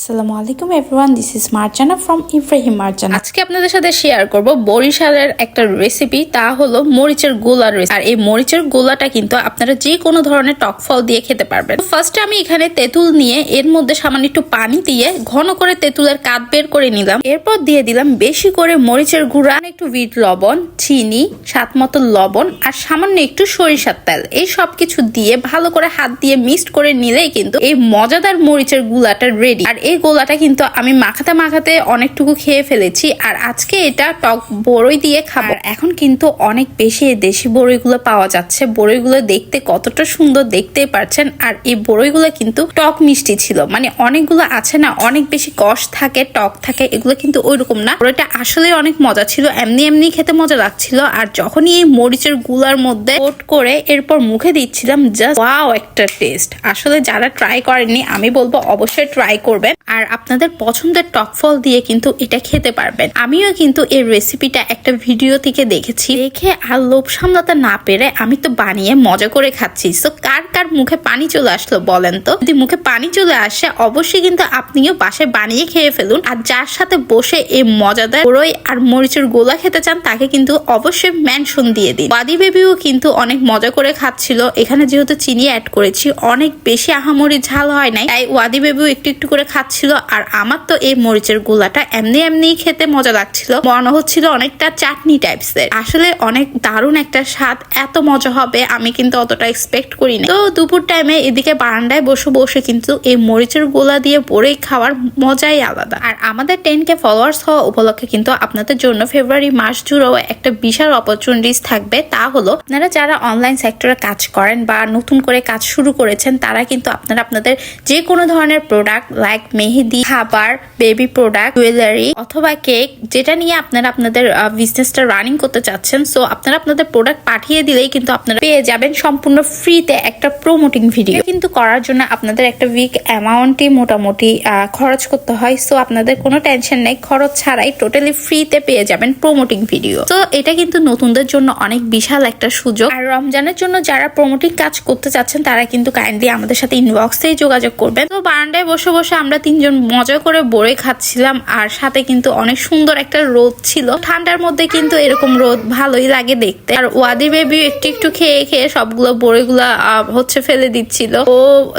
আসসালামু আলাইকুম everyone this is Marjana from Ibrahim Marjana আজকে আপনাদের সাথে শেয়ার করব বরিশালের একটা রেসিপি তা হলো মরিচের গোলার রেসিপি আর এই মরিচের গোলাটা কিন্তু আপনারা যে কোনো ধরনের টক ফল দিয়ে খেতে পারবেন। ফার্স্টে আমি এখানে তেঁতুল নিয়ে এর মধ্যে সামান্য একটু পানি দিয়ে ঘন করে তেঁতুলের কাঠ বের করে নিলাম। এরপর দিয়ে দিলাম বেশি করে মরিচের গুঁড়া একটু বিট লবণ, চিনি, স্বাদ মতো লবণ আর সামান্য একটু সরিষার তেল। এই সব কিছু দিয়ে ভালো করে হাত দিয়ে মিক্সড করে নিলেই কিন্তু এই মজাদার মরিচের গুলাটা রেডি আর এই গোলাটা কিন্তু আমি মাখাতে মাখাতে অনেকটুকু খেয়ে ফেলেছি, আর আজকে এটা টক বড়ই দিয়ে খাব। এখন কিন্তু অনেক বেশি দেশি বড়ইগুলো পাওয়া যাচ্ছে। বড়ইগুলো দেখতে কতটা সুন্দর দেখতেই পারছেন, আর এই বড়ইগুলো কিন্তু টক মিষ্টি ছিল। মানে অনেকগুলো আছে না, অনেক বেশি কষ থাকে, টক থাকে, এগুলো কিন্তু ওইরকম না। বড়ইটা আসলে অনেক মজা ছিল, এমনি এমনি খেতে মজা লাগছিল, আর যখনই এই মরিচেরগুলার মধ্যে কোট করে এরপর মুখে দিচ্ছিলাম জাস্ট ওয়াও একটা টেস্ট আসলে যারা ট্রাই করেননি, আমি বলব অবশ্যই ট্রাই করবেন। আর আপনাদের পছন্দের টক ফল দিয়ে কিন্তু এটা খেতে পারবেন। আমিও কিন্তু এই রেসিপিটা একটা ভিডিও থেকে দেখেছি। দেখে আর লোভ সামলাতে না পেরে আমি তো বানিয়ে মজা করে খাচ্ছি। তো কার কার মুখে পানি চলে আসলো বলেন তো? যদি মুখে পানি চলে আসে, অবশ্যই কিন্তু আপনিও বাসায় বানিয়ে খেয়ে ফেলুন। আর যার সাথে বসে এই মজাদার বড়ই আর মরিচের গোলা খেতে চান, তাকে কিন্তু অবশ্যই মেনশন দিয়ে দিন। বাদি বেবিও কিন্তু অনেক মজা করে খাচ্ছিল। এখানে যেহেতু চিনি অ্যাড করেছি, অনেক বেশি আহামরি ঝাল হয় নাই। তাই ওয়াদি বেবিও একটু একটু করে খাচ্ছিল আর আমার তো এই মরিচের গোলাটা এমনি এমনি খেতে মজা লাগছিল। মনে হচ্ছিল অনেকটা চাটনি টাইপস এর। আসলে অনেক দারুণ একটা স্বাদ, এত মজা হবে আমি কিন্তু অতটা এক্সপেক্ট করি না তো দুপুর টাইমে এদিকে বারান্দায় বসে বসে কিন্তু এই মরিচের গোলা দিয়ে বড়ই খাওয়ার মজাই আলাদা। আর আমাদের টেন কে ফলোয়ার্স হওয়া উপলক্ষে কিন্তু আপনাদের জন্য ফেব্রুয়ারি মাস জুড়েও একটা বিশাল অপরচুনিটিস থাকবে। তা হলো, আপনারা যারা অনলাইন সেক্টরে কাজ করেন বা নতুন করে কাজ শুরু করেছেন, তারা কিন্তু আপনারা আপনাদের যে কোনো ধরনের প্রোডাক্ট লাইক মেহেদি, খাবার বেবি প্রোডাক্ট জুয়েলারি অথবা কেক যেটা নিয়ে আপনারা আপনাদের বিজনেসটা রানিং করতে চাচ্ছেন। সো আপনারা আপনাদের প্রোডাক্ট পাঠিয়ে দিলেই কিন্তু আপনারা পেয়ে যাবেন সম্পূর্ণ ফ্রিতে একটা প্রমোটিং ভিডিও কিন্তু করার জন্য আপনাদের একটা উইক অ্যামাউন্টই মোটামুটি খরচ করতে হয়। সো আপনাদের কোনো টেনশন নেই। খরচ ছাড়াই টোটালি ফ্রিতে পেয়ে যাবেন প্রমোটিং ভিডিও তো এটা কিন্তু নতুনদের জন্য অনেক বিশাল একটা সুযোগ। আর রমজানের জন্য যারা প্রমোটিং কাজ করতে চাচ্ছেন, তারা কিন্তু কাইন্ডলি আমাদের সাথে ইনবক্সেই যোগাযোগ করবেন। তো বারান্দায় বসে বসে আমরা তিনজন মজা করে বড়ে খাচ্ছিলাম, আর সাথে কিন্তু অনেক সুন্দর একটা রোদ ছিল। ঠান্ডার মধ্যে কিন্তু এরকম রোদ ভালোই লাগে দেখতে। আর ওয়াদি বেবি একটু একটু খেয়ে খেয়ে সবগুলো বড়িগুলা হচ্ছে ফেলে দিচ্ছিল। ও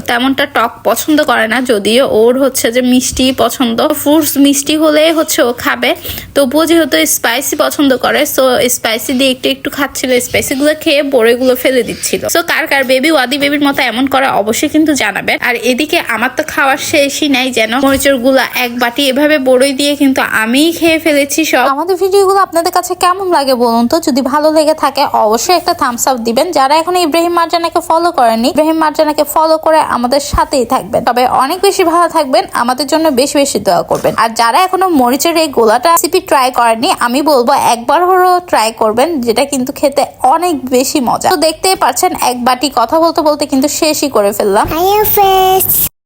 তেমনটা টক পছন্দ করে না, যদিও ওর হচ্ছে যে মিষ্টি পছন্দ। ফ্রুটস মিষ্টি হলে হচ্ছে ও খাবে। তবুও যেহেতু স্পাইসি পছন্দ করে সো স্পাইসি দিয়ে একটু একটু খাচ্ছিল। স্পাইসি গুলো খেয়ে বড়িগুলো ফেলে দিচ্ছিল। সো কার কার বেবি ওয়াদি বেবির মতো এমন করে অবশ্যই কিন্তু জানাবেন আর এদিকে আমার তো খাওয়ার শেষই নাই যেন মরিচেরগুলা এক বাটি এভাবে বড়ই দিয়ে কিন্তু আমিই খেয়ে ফেলেছি সব। আমাদের ভিডিওগুলো আপনাদের কাছে কেমন লাগে বলুন তো? যদি ভালো লেগে থাকে অবশ্যই একটা থামস আপ দিবেন। যারা এখন ইব্রাহিম মার্জানাকে ফলো করেনি ইব্রাহিম মার্জানাকে ফলো করে আমাদের সাথেই থাকবেন। তবে অনেক বেশি ভালো থাকবেন আমাদের জন্য বেশি বেশি দোয়া করবেন। আর যারা এখনও মরিচের এই গোলাটা রেসিপি ট্রাই করেনি আমি বলব একবার হলেও ট্রাই করবেন যেটা কিন্তু খেতে অনেক বেশি মজা। তো দেখতেই পাচ্ছেন এক বাটি কথা বলতে বলতে কিন্তু শেষই করে ফেললাম.